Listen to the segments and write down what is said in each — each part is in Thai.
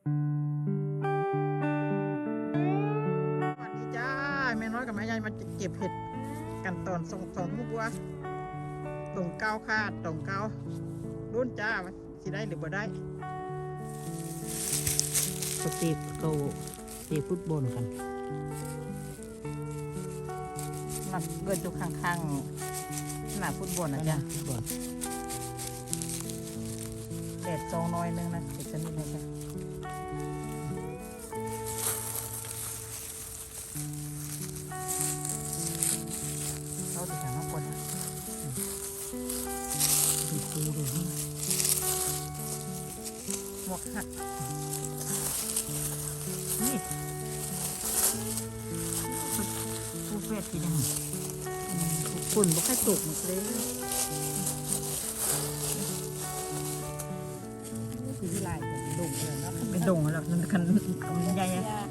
สวัสดีจ้าแม่น้อยกับแม่ยายมาเก็บเห็ด กันตอนส่งสองลูกวัวตรงเก้าคาดตรงเก้ารุ่นจ้าว่าสิได้หรือบ่ได้เขาตีเขาตีฟุตบอลกันมันเกิดอยู่ข้างๆหน้าฟุตบอลนะจ๊ะฟุตบอลแดดจองน้อยนึงนะเห็ดชนิดนะจ๊ะ เราจะหามาคนนะมีครูด้วยนะหมวกหักนี่ผู้เฟสที่ยังฝุ่นบ่ค่อยตกหมดเลย มันใหญ่อะ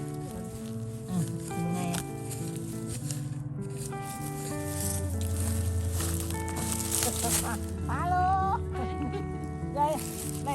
อืมมันใหญ่อะฮัลโหลยายไ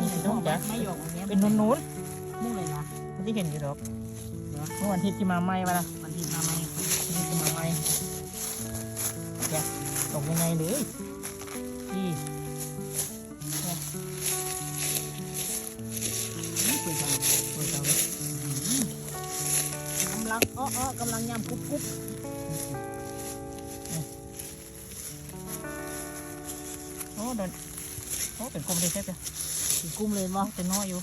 ด้แต่ทบทบทบยาแล้วทบเดี๋ยวเดี๋ยวยาเก็บยากเลยเป็นโกนยากจ้ะเนี่ยนี่เป็นน้องจ้ะไม่หยอกอย่างเงี้ยเป็นนุ่นมุ่งเลยนะๆที่เห็นอยู่ดอกเมื่อวันที่ที่มาไหม้มาละมันทีมาไหมที่ที่มาไหม้เนี่ยตกยังไงเลยที่เปิดจังโอ้ยเอาเลยกำลังอ้ออ้อกำลังยำกุ๊บกุ๊บโอ้โดนโอ้เป็นกลมเลยใช่ไหม ถึงกุ้มเลยมั้งเป็นน้อยอยู่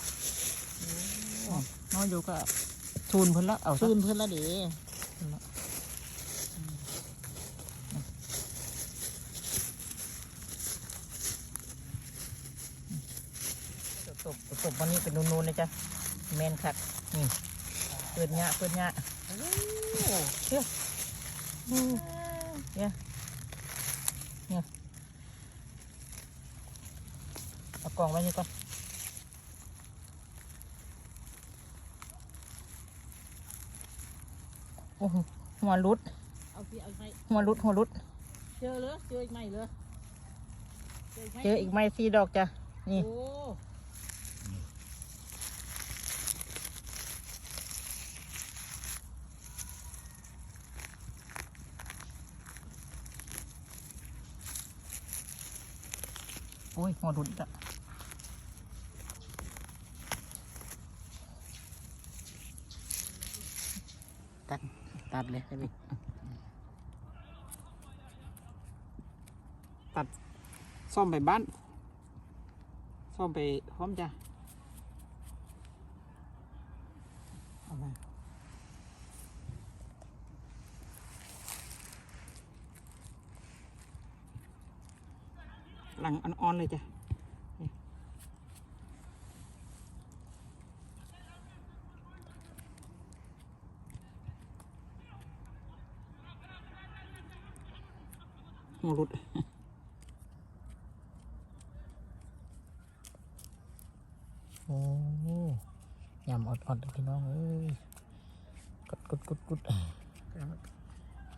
น้อยอยู่ก็ทูนเพิ่นละเอาซะตื่นเพื่อนละเด้ตบตบวันนี้เป็นนูนๆเลยจ้ะแมนคักนี่เปิดเงาเปิดเงาเฮ้ยเนี่ยเนี่ยเอากล่องไว้นี่ก่อน โอ้โหหัวรุด เอาสิเอาไปหัวรุดหัวรุด เจอเลยเจออีกไหมเลยเจออีกไม้สี่ดอกจ้ะ นี่ โอ้โอ้ยหัวรุดอะ ตัด ตัดเลยได้ไหมตัดซ่อมไปบ้าน ซ่อมไปพร้อมจ้ะเอามาหลังอ่อนๆเลยจ้ะ หัวรุดโอ้ยำอดๆพี่น้องเอ้ยกดกดกดกด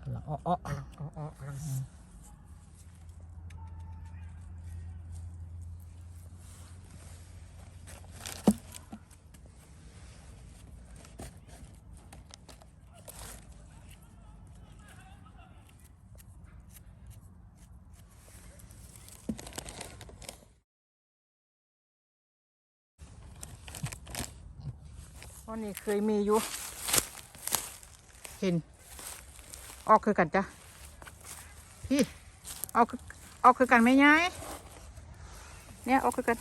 กำลังอ้ออ้ออ๋ออ๋อ อันนี้เคยมีอยู่เห็น ออกคือกันจ้ะพี่ออกออกคือกันไหมยายเนี่ยออกคือกัน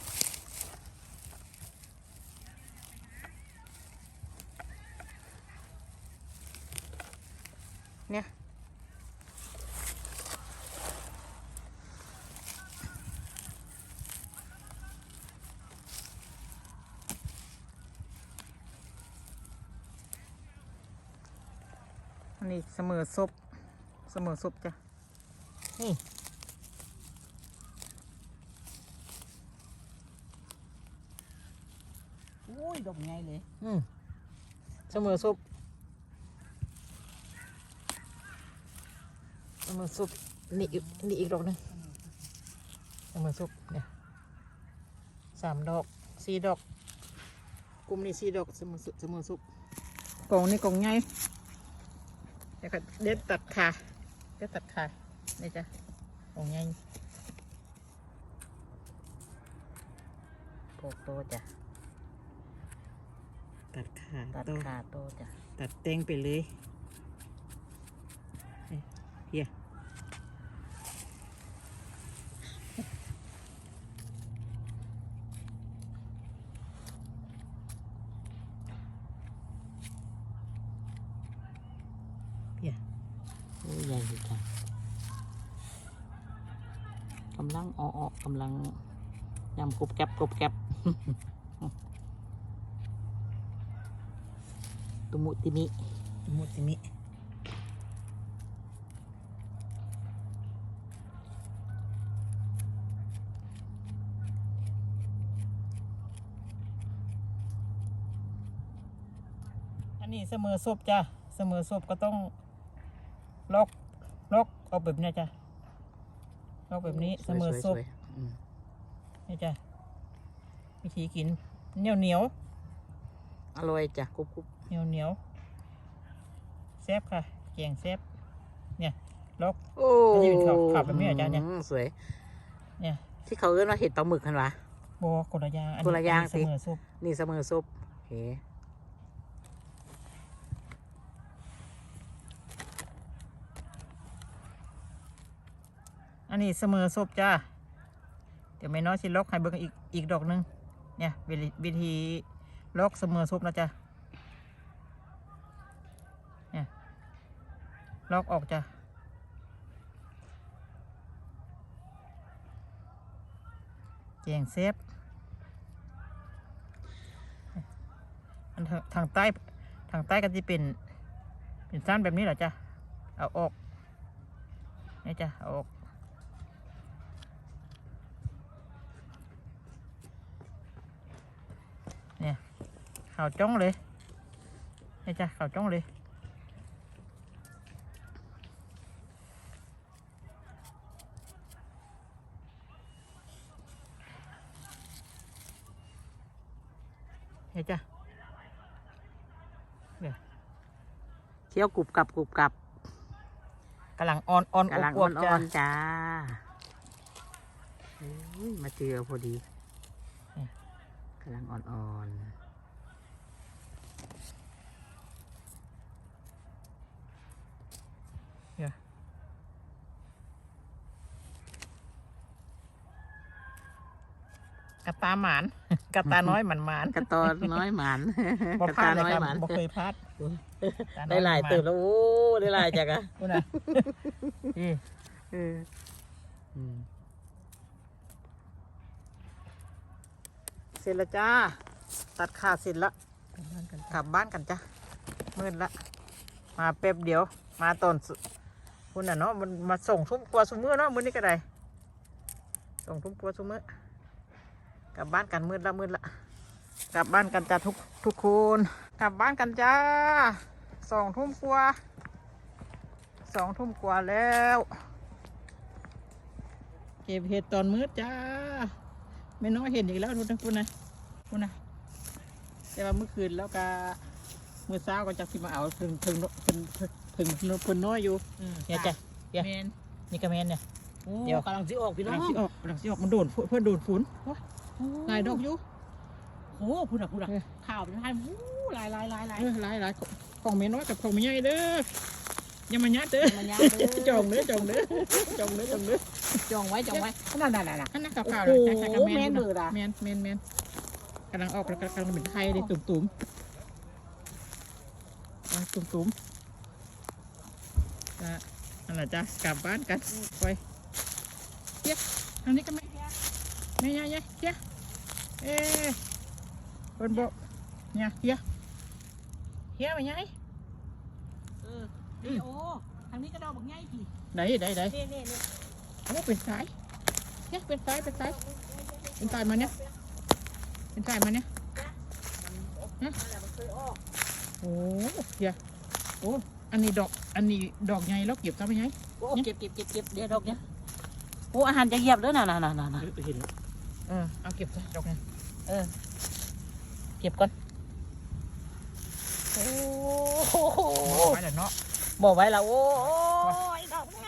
อันนี้เสมอซบเสมอซบจ้ะ นี่โอ้ยดอกไงเลยอืมเสมอซุปเสมอซุปนี่อีกนี่อีกดอกนึงเสมอซุปเนี่ยสามดอกสี่ดอกกลุ่มนี้สี่ดอกเสมอซุปเสมอซุปกล่องนี้กล่องใหญ่ เดี๋ยวก็เด็ดตัดขาเด็ดตัดขานี่จ้ะกล่องใหญ่โปกโตจ้ะ ตัดขาตัดโตขาโตจ้ะ ตัดเต้งไปเลยเฮีย เฮีย โอ้ยใหญ่ ดีจ้ะกำลังอ้อๆกำลังยำกรุบแกบกรุบแกบตุมุติมิมุติมิอันนี้เสมอศพจ้ะเสมอศพก็ต้องล็อก ล็อกเอาแบบเนี้ยจ้ะล็อกแบบนี้เสมอศพสวยๆอืมนี่จ้ะวิธีกินเหนียวเหนียวอร่อยจ้ะกรุบกรุบเหนียวเหนียวแซ่บค่ะแกงแซ่บเนี่ยล็อกโอ้มันจะเป็นขาวขาวแบบนี้เหรอจ๊ะเนี่ยมสวย เนี่ย ที่เขาเรียกว่าเห็ดปลาหมึกกันวะโบกดละอยางอันคนละอย่างอันสินี้เสมอซุปนี่เสมอซุปโอเค อันนี้เสมอซุปจ้า เดี๋ยวไม่น้อยสิล็อกให้เบิ่งอีกอีกดอกหนึง เนี่ยวิธีล็อกเสมอซุปนะจ้ะเนี่ยล็อกออกจ้ะแกงเซฟอันทางทางใต้ทางใต้ก็จะเป็นเป็นสั้นแบบนี้เหรอจ้ะเอาออกนี่จ้ะเอาออก เนี่ย ข่าวจ้องเลยนี่จ้ะข่าวจ้องเลยนี่จ้ะเคี้ยวกรุบกรับกรุบกรับกำลังอ่อนอ่อนกำลังออ่วอบๆจ้ะนๆจ้าเฮ้ยมาเจอพอดีกำลังอ่อน กระตาหมานกระตาน้อยหมันหมานๆกระตอนน้อยหมันบ่กระพลาตาดเลยน้อยครับหมันบ่เคยพลาดกระตได้หลายน้อตื่นแล้วโอ้ได้หลายจักอะพูดนะนี่เอออืมเสร็จแล้วจ้า ตัดขาดเสร็จละกลับบ้านกันจ้ะมืดละ มาแป๊บเดียว มาตอนสุคุณน่ะเนาะมันมาส่งทุ่มกว่าสุมือเนาะมื้อนี้ก็ได้ส่งทุ่มกว่าสุมือ กลับบ้านกันมืดละมืดละกลับบ้านกันจ้าทุกทุกคนกลับบ้านกันจ้าสองทุ่มกว่าสองทุ่มกว่าแล้ว เก็บเห็ดตอนมืดจ้าไม่น้อยเห็นอีกแล้วทุกท่านคุณนะคุณนะแต่ว่าเมื่อคืนแล้วก็เมื่อเช้าก็จะสิมาเอาถึงถึงถึงถึงถึงเพิ่นน้อยอยู่เนี่ยจ้ะเดี๋ยวแมนนี่ก็แมนเนี่ยโอ้เดี๋ยวกำลังสิออกพี่กำน้อลังงสิออกกำลังสิออกมันโดนฝุ่นเพื่อนโดนฝุ่นว้าย หลายดอกอยู่โอ้พูดอะพูดอะเออข่าวเป็นไทยวู้หลายหลายหลายหลายเออหลายหลายของเมียน้อยกับของเมียใหญ่เด้ออย่ามายัดเด้อมันยาวเด้อจองเด้อจองเด้อจองเด้อจองเด้อจองไว้จองไว้นั่นนั่นนั่นอันนั้นขาวๆโอ้เลยโหใช่ๆกับแมนแม่นอยู่เบิดอะแมนแมนแมนกำลังออกแล้วกำลังเป็นไทยเลยตุ่มตุ่มๆเอาตุ่มตุ่มๆอะนั่นแหละจ้ะกลับบ้านกันไปเฮียทางนี้ก็ไม่ ไม่ยายยายเฮียเอ๊ะเพิ่นบอกเนี่ยเฮียเฮียไปยายเออนี่โอ้ทางนี้ก็ดอกบักง่ายพี่ไหนไหนไหนนี่นี่นี่โอ้เป็นสายเนี่ยเป็นสายเป็นสายเป็นสายมาเนี่ยเป็นสายมาเนี่ยโอ้เดี๋ยวโอ้อันนี้ดอก อันนี้ดอกใหญ่แล้วเก็บทำไมไงโอ้เก็บเก็บเก็บเก็บเดี๋ยวดอกเนี้ยโอ้อาหารจะเหยียบเด้อน่ะน่ะน่ะน่ะน่ะเห็นแล้วเออเอาเก็บซะดอกไงเออ เก็บก่อนโอ้โหไว้แล้วเนาะบอกไว้แล้วโอ้ยดอกไง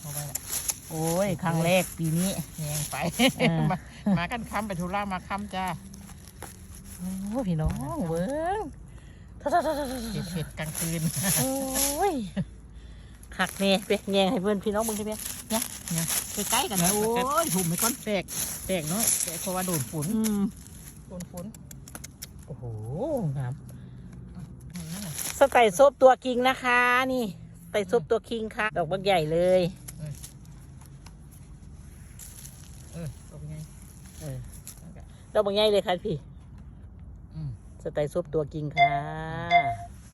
เอาไว้แล้วโอ้ยครั้งแรกปีนี้แยงไปเออมามากันค้ำไปทุล่ามาค้ำจ้าโอ้พี่น้องเบิ้งท่าท่าท่าท่าท่าเห็ดเห็ดกลางคืนโอ้ย ขักเน่ไปแยงให้เพื่อนพี่น้องมึงใช่ไหมเนี่ยเนี่ยใกล้ๆกันนะโอ้ยถุ่มไปก่อนแตกแตกเนาะแตกเพราะว่าโดนฝนอืมโดนฝนโอ้โหงามสไก่ซบตัวคิงนะคะ นี่ไก่ซบตัวคิงค่ะ ดอกบักใหญ่เลยเออดอกไงเออดอกบักใหญ่เลยค่ะพี่อืมสไตล์ซุปตัวกิงค่ะ